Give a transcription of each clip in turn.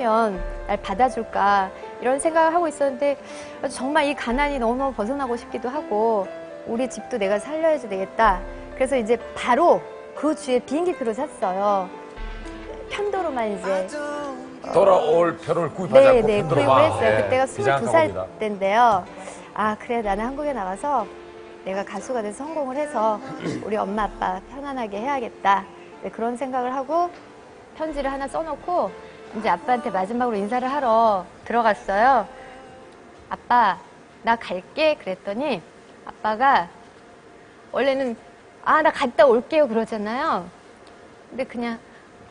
하면 날 받아줄까 이런 생각을 하고 있었는데 정말 이 가난이 너무 벗어나고 싶기도 하고 우리 집도 내가 살려야지 되겠다. 그래서 이제 바로 그 주에 비행기표를 샀어요. 편도로만 이제 돌아올 표를 구입하지 네, 않고 네, 편도로 구입을 막, 했어요. 예, 그때가 비장한 22살 겁니다. 때인데요. 아, 그래, 나는 한국에 나가서 내가 가수가 돼서 성공을 해서 우리 엄마, 아빠 편안하게 해야겠다. 네, 그런 생각을 하고 편지를 하나 써놓고 이제 아빠한테 마지막으로 인사를 하러 들어갔어요. 아빠, 나 갈게. 그랬더니 아빠가 원래는 아, 나 갔다 올게요. 그러잖아요. 근데 그냥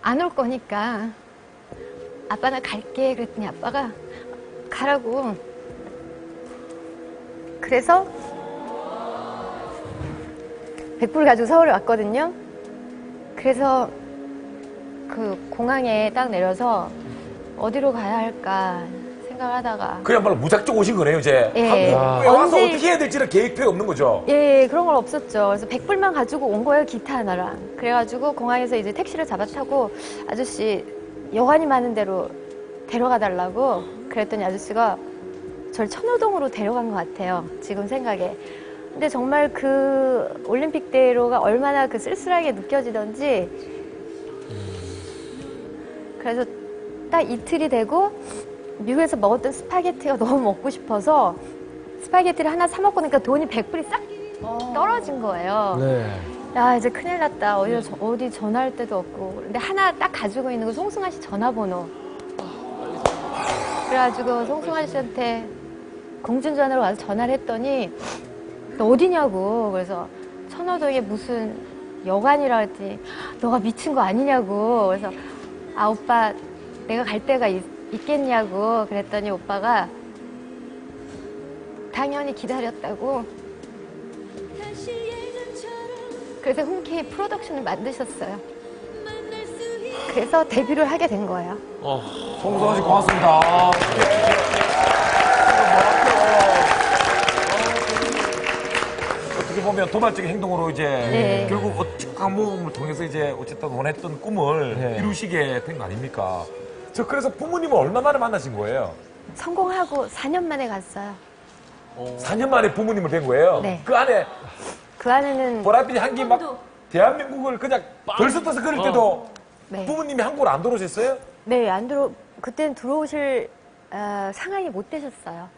안 올 거니까 아빠 나 갈게 그랬더니 아빠가 가라고 그래서 100불 가지고 서울에 왔거든요 그래서 그 공항에 딱 내려서 어디로 가야 할까 생각을 하다가 그야말로 무작정 오신 거네요, 이제. 예. 한국에 와서 언제- 어떻게 해야 될지는 계획표에 없는 거죠. 예, 그런 건 없었죠. 그래서 100불만 가지고 온 거예요, 기타 하나랑. 그래가지고 공항에서 이제 택시를 잡아 타고 아저씨 여관이 많은 데로 데려가 달라고 그랬더니 아저씨가 저를 천호동으로 데려간 것 같아요. 지금 생각에. 근데 정말 그 올림픽대로가 얼마나 그 쓸쓸하게 느껴지던지 그래서 딱 이틀이 되고 미국에서 먹었던 스파게티가 너무 먹고 싶어서 스파게티를 하나 사 먹고 나니까 돈이 100불이 싹 떨어진 거예요. 네. 야 이제 큰일 났다. 어디 어디 전화할 데도 없고. 근데 하나 딱 가지고 있는 거 송승환 씨 전화번호. 그래가지고 송승환 씨한테 공중전화로 와서 전화를 했더니 너 어디냐고. 그래서 천호동에 무슨 여관이라 했더니 너가 미친 거 아니냐고. 그래서 아 오빠 내가 갈 데가 있, 있겠냐고. 그랬더니 오빠가 당연히 기다렸다고. 그래서 흔쾌히 프로덕션을 만드셨어요. 그래서 데뷔를 하게 된 거예요. 송성환 씨 고맙습니다. 어떻게 보면 도발적인 행동으로 이제 네. 결국 어쩌한 모험을 통해서 이제 어쨌든 원했던 꿈을 네. 이루시게 된 거 아닙니까? 저 그래서 부모님을 얼마 만에 만나신 거예요? 성공하고 4년 만에 갔어요. 4년 만에 부모님을 뵌 거예요? 네. 그 안에 그 안에는 보랏빛 향기 막 대한민국을 그냥 벌써 그럴 때도 네, 부모님이 한국으로 안 들어오셨어요? 네, 안 들어 그때는 들어오실 어, 상황이 못 되셨어요.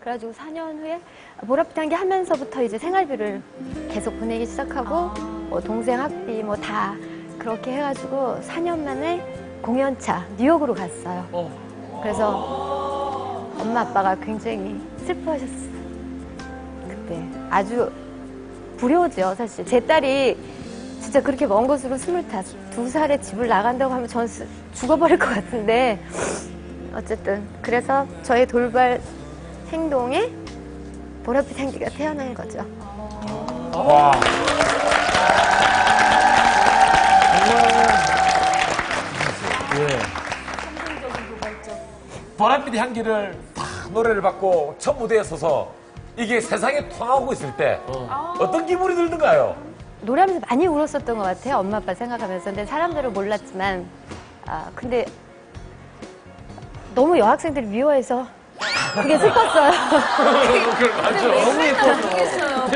그래가지고 4년 후에 보랏빛한 게 하면서부터 이제 생활비를 계속 보내기 시작하고 뭐 동생 학비 뭐 다 그렇게 해가지고 4년 만에 공연차 뉴욕으로 갔어요. 그래서 엄마 아빠가 굉장히 슬퍼하셨어요. 그때 아주 불효죠 사실. 제 딸이 진짜 그렇게 먼 곳으로 스물두 살에 집을 나간다고 하면 전 스- 죽어버릴 것 같은데 어쨌든 그래서 저의 돌발 행동에 보랏빛 향기가 태어난 거죠. 와. 예. 보랏빛 향기를 탁 노래를 받고 첫 무대에 서서 이게 세상에 통하고 있을 때 어. 떤 기분이 들던가요? 노래하면서 많이 울었었던 것 같아요. 엄마 아빠 생각하면서. 근데 사람들은 몰랐지만 아 근데 너무 여학생들이 미워해서 그게 슬펐어요. 너무 예뻤어.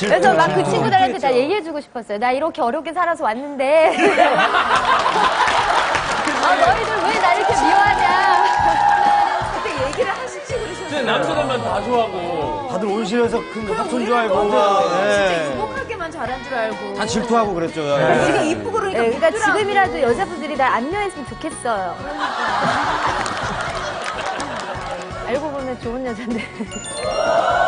그래서 막 그 친구들한테 다 얘기해주고 싶었어요. 나 이렇게 어렵게 살아서 왔는데. 아, 너희들 왜 나 이렇게 미워하냐. 그때 얘기를 하시지 그러셨어요. 남자들만 다 좋아하고. 다들 온실에서 큰 합천 줄 알고 진짜 예. 유복하게만 잘한 줄 알고. 다 질투하고 그랬죠. 지금 이쁘고 그러니까 네, 그러니까. 지금이라도 여자분들이 날 안녕했으면 좋겠어요. 좋은 여잔데.